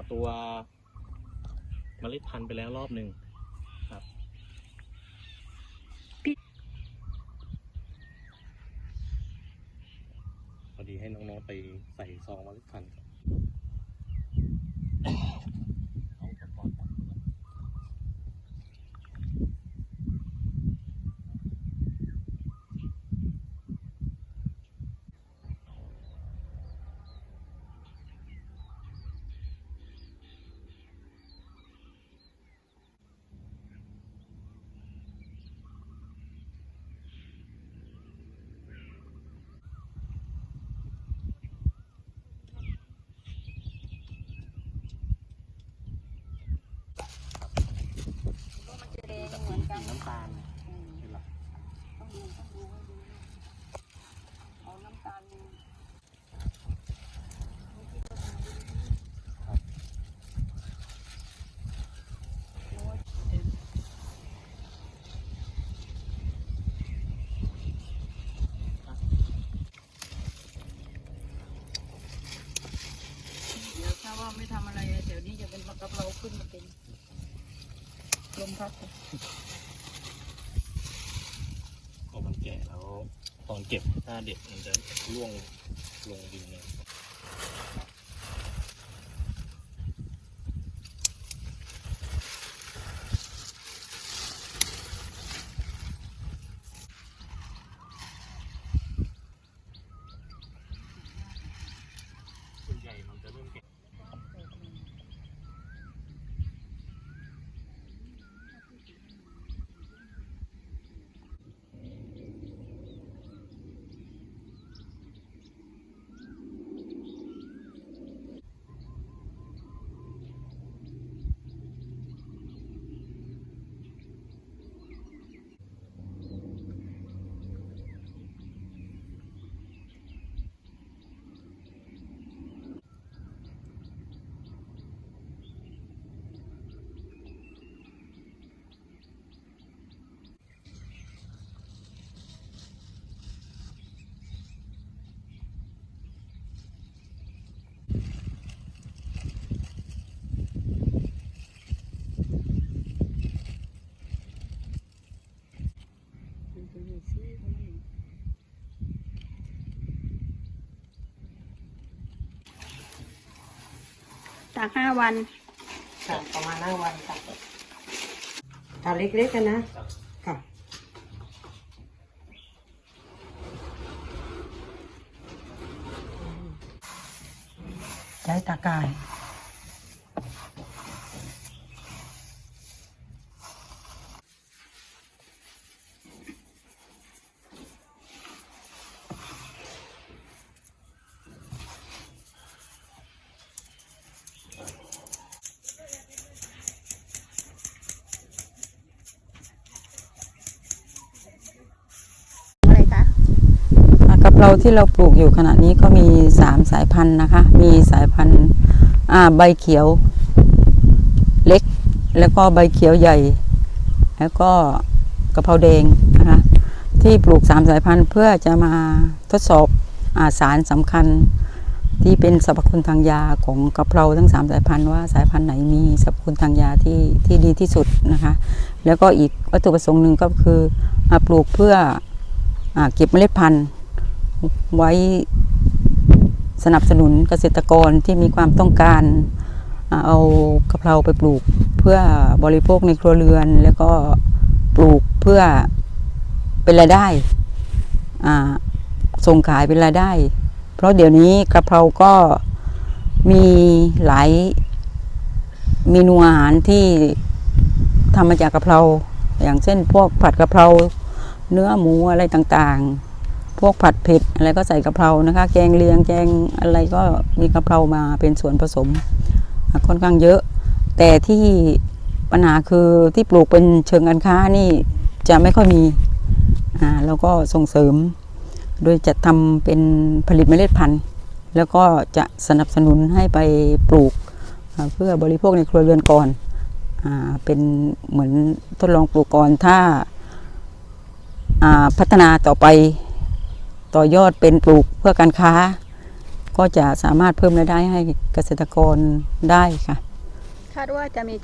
าตัวเมล็ดพันธุ์ไปแล้วรอบหนึ่งครับพอดีให้น้องๆไปใส่ซองเมล็ดพันธุ์ก่อนเอาอุปกรณ์ตั้งก่อน จะเหมือนกันน้ำตาลอืมเป็นหลักต้องดูต้องดูให้ดูเอาน้ำตาลเดี๋ยวถ้าว่าไม่ทำอะไรเดี๋ยวนี้จะเป็นกะเพราขึ้นมาเป็น ลมพัดพอมันแก่แล้ว ตอนเก็บถ้าเด็ดมันจะร่วงลงดินเลย ตากห้าวันค่ะประมาณห้าวันค่ะถาดเล็กๆกันนะ ค่ะ ใช้ตากาย อะไรคะ อะกะ เราที่เราปลูกอยู่ขณะนี้ก็มีสามสายพันธุ์นะคะ มีสายพันธุ์ใบเขียวเล็ก แล้วก็ใบเขียวใหญ่ แล้วก็กระเพราแดงนะคะที่ปลูกสามสายพันธุ์เพื่อจะมาทดสอบอาสารสำคัญที่เป็นสรรพคุณทางยาของกระเพราทั้งสามสายพันธุ์ว่าสายพันธุ์ไหนมีสรรพคุณทางยาที่ที่ดีที่สุดนะคะ แล้วก็อีกวัตถุประสงค์หนึ่งก็คืออปลูกเพื่ออเก็บเมล็ดพันธุ์ ไว้สนับสนุนเกษตรกรที่มีความต้องการเอากะเพราไปปลูกเพื่อบริโภคในครัวเรือน แล้วก็ปลูกเพื่อเป็นรายได้ส่งขายเป็นรายได้ เพราะเดี๋ยวนี้กะเพราก็มีหลายเมนูอาหารที่ทำมาจากกะเพรา อย่างเช่นพวกผัดกะเพราเนื้อหมูอะไรต่างๆ พวกผัดเผ็ดอะไรก็ใส่กะเพรานะคะ แกงเลียงแกงอะไรก็มีกะเพรามาเป็นส่วนผสมค่อนข้างเยอะ แต่ที่ปัญหาคือที่ปลูกเป็นเชิงการค้านี่จะไม่ค่อยมีอ่าแล้วก็ส่งเสริม โดยจะทำเป็นผลิตเมล็ดพันธุ์ แล้วก็จะสนับสนุนให้ไปปลูกเพื่อบริโภคในครัวเรือนก่อนอ่าเป็นเหมือนทดลองปลูกก่อนถ้าอ่าพัฒนาต่อไป ต่อยอดเป็นปลูกเพื่อการค้า ก็จะสามารถเพิ่มรายได้ให้เกษตรกรได้ค่ะ คาดว่าจะมี